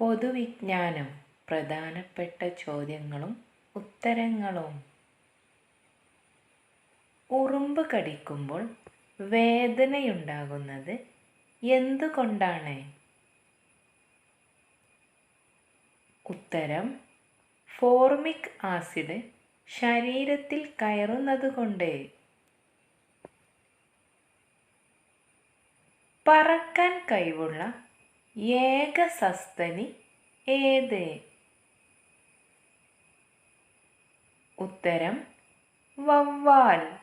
പൊതുവിജ്ഞാനം പ്രധാനപ്പെട്ട ചോദ്യങ്ങളും ഉത്തരങ്ങളും. ഉറുമ്പ് കടിക്കുമ്പോൾ വേദനയുണ്ടാകുന്നത് എന്തുകൊണ്ടാണ്? ഉത്തരം ഫോർമിക് ആസിഡ് ശരീരത്തിൽ കയറുന്നതുകൊണ്ട് പറക്കാൻ കഴിവുള്ള ഏക സസ്തനി ഏത്? ഉത്തരം വവ്വാൽ.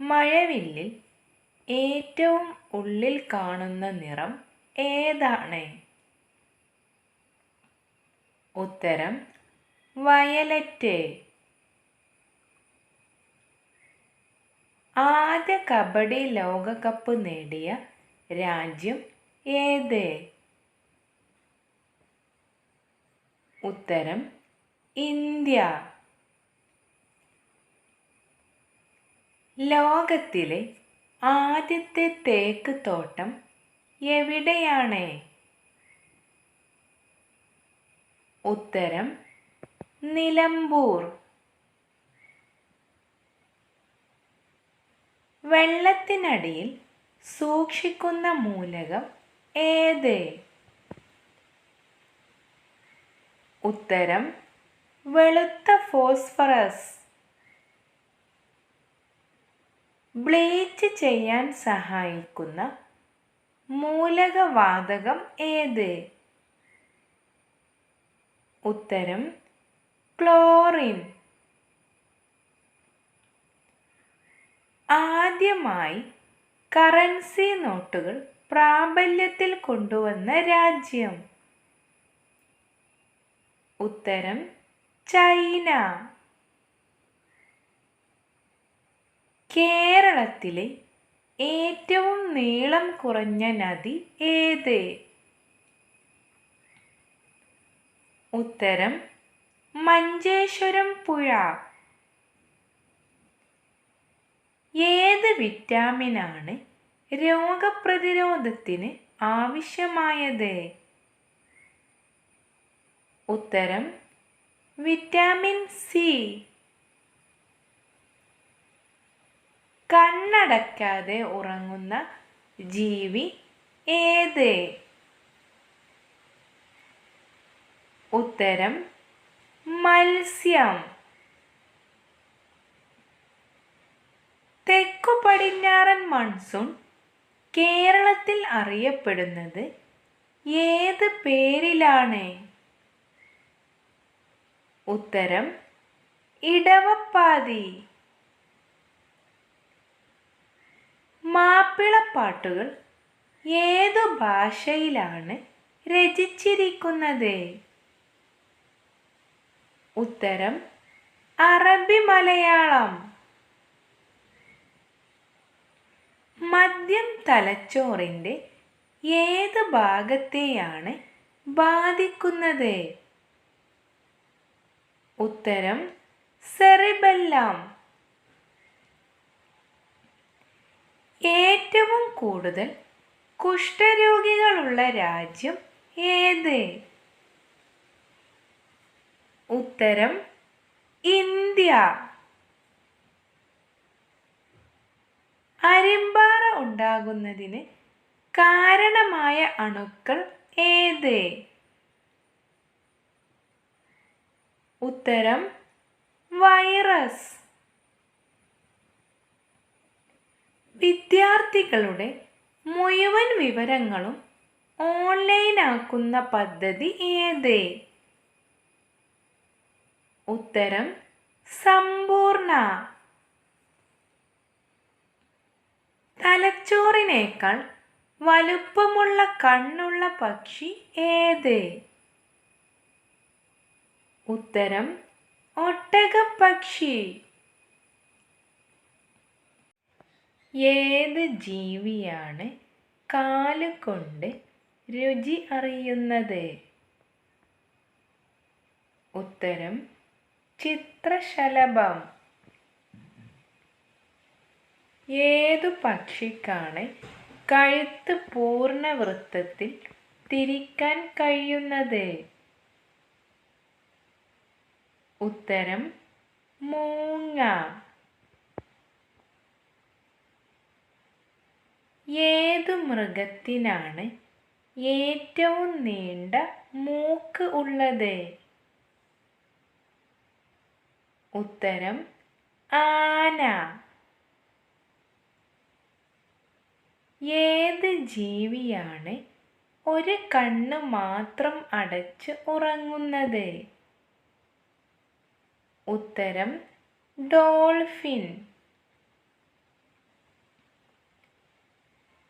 മഴവില്ലിൽ ഏറ്റവും ഉള്ളിൽ കാണുന്ന നിറം ഏതാണ്? ഉത്തരം വയലറ്റ്. ആദ്യ കബഡി ലോകകപ്പ് നേടിയ രാജ്യം ഏത്? ഉത്തരം ഇന്ത്യ. ലോകത്തിലെ ആദ്യത്തെ തേക്ക് തോട്ടം എവിടെയാണ്? ഉത്തരം നിലമ്പൂർ. വെള്ളത്തിനടിയിൽ സൂക്ഷിക്കുന്ന മൂലകം ഏത്? ഉത്തരം വെളുത്ത ഫോസ്ഫറസ്. ബ്ലീച്ച് ചെയ്യാൻ സഹായിക്കുന്ന മൂലകവാതകം ഏത്? ഉത്തരം ക്ലോറിൻ. ആദ്യമായി കറൻസി നോട്ടുകൾ പ്രാബല്യത്തിൽ കൊണ്ടുവന്ന രാജ്യം. ഉത്തരം ചൈന. കേരളത്തിലെ ഏറ്റവും നീളം കുറഞ്ഞ നദി ഏത്? ഉത്തരം മഞ്ചേശ്വരം പുഴ. ഏത് വിറ്റാമിനാണ് രോഗപ്രതിരോധത്തിന് ആവശ്യമായത്? ഉത്തരം വിറ്റാമിൻ സി. കണ്ണടയ്ക്കാതെ ഉറങ്ങുന്ന ജീവി ഏത്? ഉത്തരം മത്സ്യം തെക്കു പടിഞ്ഞാറൻ മൺസൂൺ കേരളത്തിൽ അറിയപ്പെടുന്നത് ഏത് പേരിലാണ്? ഉത്തരം ഇടവപ്പാതി. മാപ്പിളപ്പാട്ടുകൾ ഏതു ഭാഷയിലാണ് രചിച്ചിരിക്കുന്നത്? ഉത്തരം അറബി മലയാളം തലച്ചോറിന്റെ ഏത് ഭാഗത്തെയാണ് ബാധിക്കുന്നത്? ഉത്തരം സെറിബെല്ലാം. ഏറ്റവും കൂടുതൽ കുഷ്ഠരോഗികളുള്ള രാജ്യം ഏത്? ഉത്തരം ഇന്ത്യ. അരിമ്പാറ ഉണ്ടാകുന്നതിന് കാരണമായ അണുക്കൾ ഏത്? ഉത്തരം വൈറസ്. വിദ്യാർത്ഥികളുടെ മുഴുവൻ വിവരങ്ങളും ഓൺലൈനാക്കുന്ന പദ്ധതി ഏത്? ഉത്തരം സമ്പൂർണ. തലച്ചോറിനേക്കാൾ വലുപ്പമുള്ള കണ്ണുള്ള പക്ഷി ഏത്? ഉത്തരം ഒട്ടകപ്പക്ഷി. ഏത് ജീവിയാണ് കാലുകൊണ്ട് രുചി അറിയുന്നത്? ഉത്തരം ചിത്രശലഭം. ഏതു പക്ഷിക്കാണ് കഴുത്ത് പൂർണ വൃത്തത്തിൽ തിരിക്കാൻ കഴിയുന്നത്? ഉത്തരം മൂങ്ങ. ഏതു മൃഗത്തിനാണ് ഏറ്റവും നീണ്ട മൂക്ക് ഉള്ളത്? ഉത്തരം ആന. ഏത് ജീവിയാണ് ഒരു കണ്ണ് മാത്രം അടച്ച് ഉറങ്ങുന്നത്? ഉത്തരം ഡോൾഫിൻ.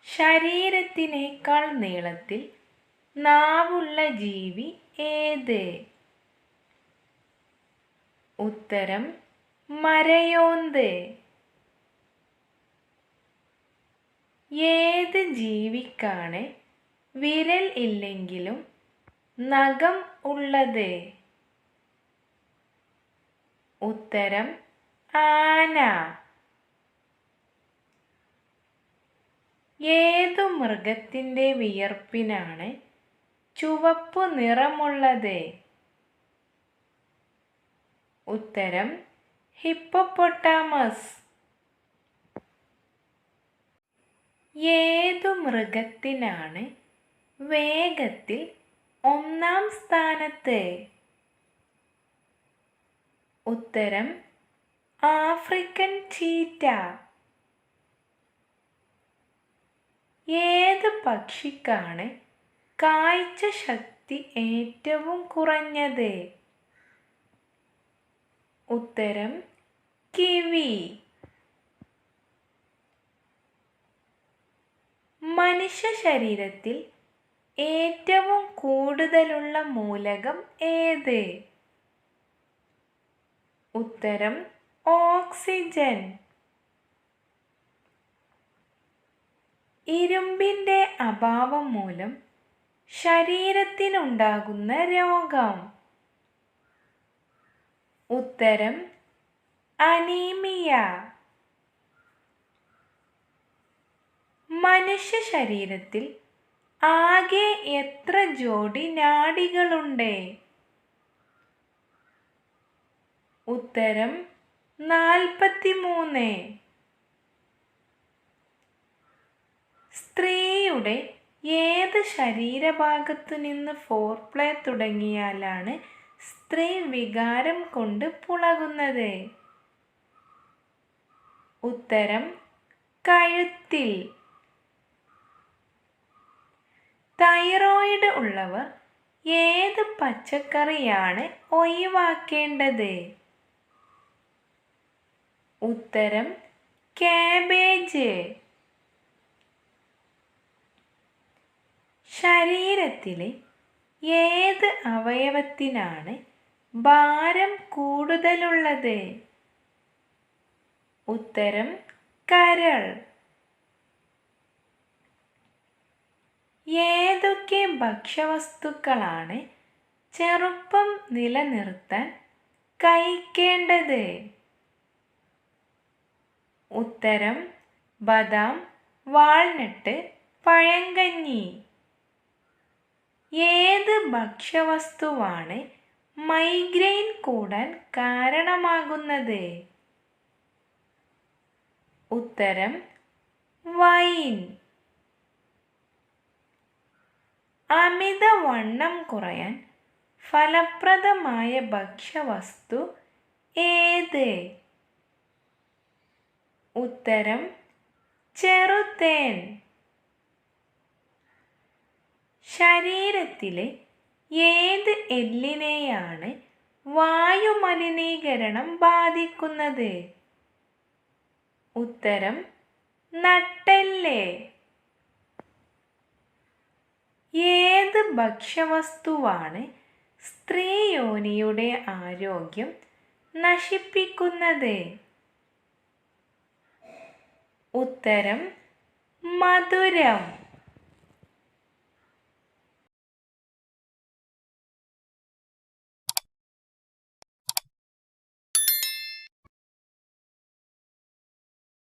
ശരീരത്തിനേക്കാൾ നീളത്തിൽ നാവുള്ള ജീവി ഏത്? ഉത്തരം മരയോന്ത്. ഏത് ജീവിക്കാണ് വിരൽ ഇല്ലെങ്കിലും നഖം ഉള്ളത്? ഉത്തരം ആന. ഏതു മൃഗത്തിന്റെ വിയർപ്പിനാണ് ചുവപ്പ് നിറമുള്ളത്? ഉത്തരം ഹിപ്പോപ്പൊട്ടാമസ്. ഏതു മൃഗത്തിനാണ് വേഗത്തിൽ ഒന്നാം സ്ഥാനത്ത്? ഉത്തരം ആഫ്രിക്കൻ ചീറ്റ. ഏത് പക്ഷിക്കാണ് കാഴ്ച ശക്തി ഏറ്റവും കുറഞ്ഞത്? ഉത്തരം കിവി. മനുഷ്യ ശരീരത്തിൽ ഏറ്റവും കൂടുതലുള്ള മൂലകം ഏത്? ഉത്തരം ഓക്സിജൻ. ഇരുമ്പിന്റെ അഭാവം മൂലം ശരീരത്തിനുണ്ടാകുന്ന രോഗം. ഉത്തരം അനീമിയ. മനുഷ്യ ശരീരത്തിൽ ആകെ എത്ര ജോഡി നാഡികളുണ്ട്? ഉത്തരം നാൽപ്പത്തിമൂന്ന്. സ്ത്രീയുടെ ഏത് ശരീരഭാഗത്തു നിന്ന് ഫോർപ്ലേ തുടങ്ങിയാലാണ് സ്ത്രീ വികാരം കൊണ്ട് പുളകുന്നത്? ഉത്തരം കഴുത്തിൽ. തൈറോയിഡ് ഉള്ളവർ ഏത് പച്ചക്കറിയാണ് ഒഴിവാക്കേണ്ടത്? ഉത്തരം കാബേജ്. ശരീരത്തിലെ ഏത് അവയവത്തിനാണ് ഭാരം കൂടുതലുള്ളത്? ഉത്തരം കരൾ. ഏതൊക്കെ ഭക്ഷ്യവസ്തുക്കളാണ് ചെറുപ്പം നിലനിർത്താൻ കഴിക്കേണ്ടത്? ഉത്തരം ബദാം വാൾനട്ട് പഴങ്കഞ്ഞി. ഏത് ഭക്ഷ്യവസ്തുവാണ് മൈഗ്രെയിൻ കൂടാൻ കാരണമാകുന്നത്? ഉത്തരം വൈൻ. അമിതവണ്ണം കുറയാൻ ഫലപ്രദമായ ഭക്ഷ്യവസ്തു ഏത്? ഉത്തരം ചെറുതേൻ. ശരീരത്തിലെ ഏത് എല്ലിനെയാണ് വായുമലിനീകരണം ബാധിക്കുന്നത്? ഉത്തരം നട്ടെല്ല്. ഏത് ഭക്ഷ്യവസ്തുവാണ് സ്ത്രീയോനിയുടെ ആരോഗ്യം നശിപ്പിക്കുന്നത്? ഉത്തരം മധുരം.